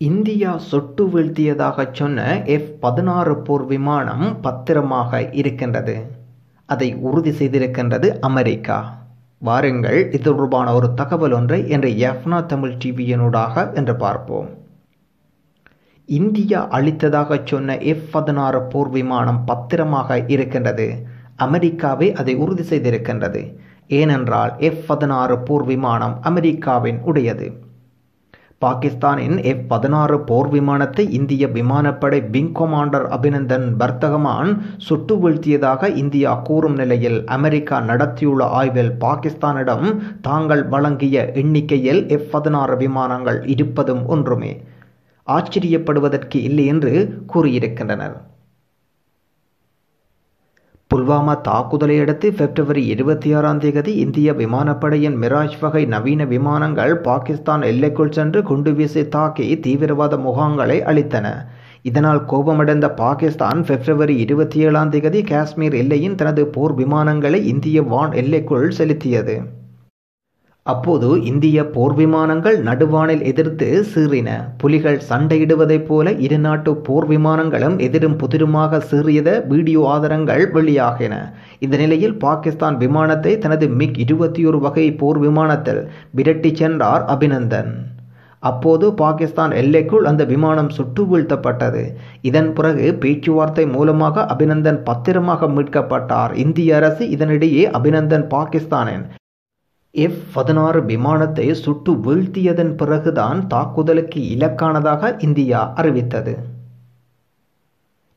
India சொட்டு வீழ்த்தியதாகச் சொன்ன F பதினாறு போர் விமானம் பத்திரமாக இருக்கின்றது. அதை உறுதி செய்திருக்கின்றது அமெரிக்கா. வாருங்கள் இது தொடர்பான ஒரு தகவல் ஒன்றை என்ற எஃப்னா தமிழ் டிவியனூடாக என்று பார்ப்போம். இந்தியா அளித்ததாகச் சொன்ன எஃப் பதினாறு போர் விமானம் பத்திரமாக இருக்கின்றது. அமெரிக்காவே அதை உறுதி செய்திருக்கின்றது. ஏனென்றால் எஃப் பதினாறு போர் விமானம் அமெரிக்காவின் உடையது. பாகிஸ்தானின் எஃப் பதினாறு போர் விமானத்தை இந்திய விமானப்படை விங் கமாண்டர் அபிநந்தன் வர்த்தகமான் சுட்டு வீழ்த்தியதாக இந்தியா கூறும் நிலையில் அமெரிக்கா நடத்தியுள்ள ஆய்வில் பாகிஸ்தானிடம் தாங்கள் வழங்கிய எண்ணிக்கையில் எஃப் பதினாறு விமானங்கள் இருப்பதும் ஒன்றுமே. ஆச்சரியப்படுவதற்கு இல்லை என்று கூறியிருக்கின்றனர். புல்வாமா தாக்குதலை அடுத்து பிப்ரவரி இருபத்தி ஆறாம் தேதி இந்திய விமானப்படையின் மிராஜ் வகை நவீன விமானங்கள் பாகிஸ்தான் எல்லைக்குள் சென்று குண்டு வீசி தாக்கி தீவிரவாத முகாம்களை அளித்தன இதனால் கோபமடைந்த பாகிஸ்தான் பிப்ரவரி இருபத்தி ஏழாம் தேதி காஷ்மீர் எல்லையின் தனது போர் விமானங்களை இந்திய வான் எல்லைக்குள் செலுத்தியது. அப்போது இந்திய போர் விமானங்கள் நடுவானில் எதிர்த்து சீறின. புலிகள் சண்டையிடுவதைப் போல இரு நாட்டு போர் விமானங்களும் எதிரும் புதிருமாக சீறியத வீடியோ ஆதாரங்கள் வெளியாகின. இந்த நிலையில் பாகிஸ்தான் விமானத்தை தனது மிக் இருபத்தி ஒரு வகை போர் விமானத்தில் விரட்டி சென்றார் அபிநந்தன். அப்போது பாகிஸ்தான் எல்லைக்குள் அந்த விமானம் சுட்டு வீழ்த்தப்பட்டது. இதன் பிறகு பேச்சுவார்த்தை மூலமாக அபிநந்தன் பத்திரமாக மீட்கப்பட்டார். இந்திய அரசு இதனிடையே அபிநந்தன் பாகிஸ்தானின் எஃப் பதினாறு விமானத்தை சுட்டு வீழ்த்தியதன் பிறகுதான் தாக்குதலுக்கு இலக்கானதாக இந்தியா அறிவித்தது.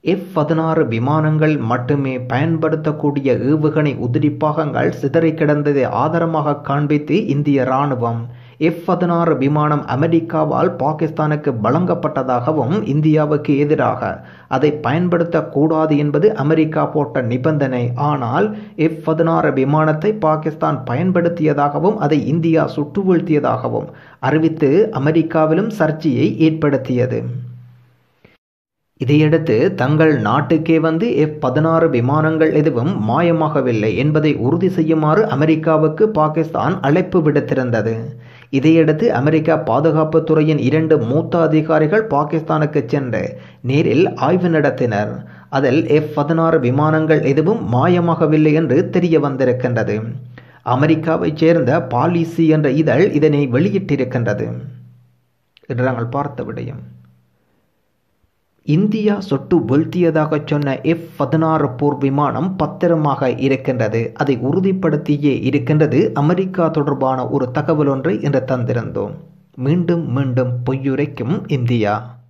எஃப் பதினாறு விமானங்கள் மட்டுமே பயன்படுத்தக்கூடிய ஏவுகணை உதிரி பாகங்கள் சிதறி கிடந்ததை ஆதாரமாக காண்பித்து இந்திய இராணுவம் எஃப் பதினாறு விமானம் அமெரிக்காவால் பாகிஸ்தானுக்கு வழங்கப்பட்டதாகவும் இந்தியாவுக்கு எதிராக. அதை பயன்படுத்தக்கூடாது என்பது அமெரிக்கா போட்ட நிபந்தனை. ஆனால் எஃப் பதினாறு விமானத்தை பாகிஸ்தான் பயன்படுத்தியதாகவும் அதை இந்தியா சுட்டு வீழ்த்தியதாகவும் அறிவித்து அமெரிக்காவிலும் சர்ச்சையை ஏற்படுத்தியது. இதையடுத்து தங்கள் நாட்டுக்கே வந்து எஃப் பதினாறு விமானங்கள் எதுவும் மாயமாகவில்லை என்பதை உறுதி செய்யுமாறு அமெரிக்காவுக்கு பாகிஸ்தான் அழைப்பு விடுத்திருந்தது. இதையடுத்து அமெரிக்கா பாதுகாப்பு துறையின் இரண்டு மூத்த அதிகாரிகள் பாகிஸ்தானுக்கு சென்று நேரில் ஆய்வு நடத்தினர். அதில் எஃப் பதினாறு விமானங்கள் எதுவும் மாயமாகவில்லை என்று தெரிய வந்திருக்கின்றது அமெரிக்காவைச் சேர்ந்த பாலிசி என்ற இதழ் இதனை வெளியிட்டிருக்கின்றது. என்று நாங்கள் பார்த்த விடயம். இந்தியா சொட்டு வீழ்த்தியதாக சொன்ன எஃப் பதினாறு போர் விமானம் பத்திரமாக இருக்கின்றது. அதை உறுதிப்படுத்தியே இருக்கின்றது அமெரிக்கா தொடர்பான ஒரு தகவல் ஒன்றை இன்று தந்திருந்தோம். மீண்டும் மீண்டும் பொய்யுரைக்கும் இந்தியா.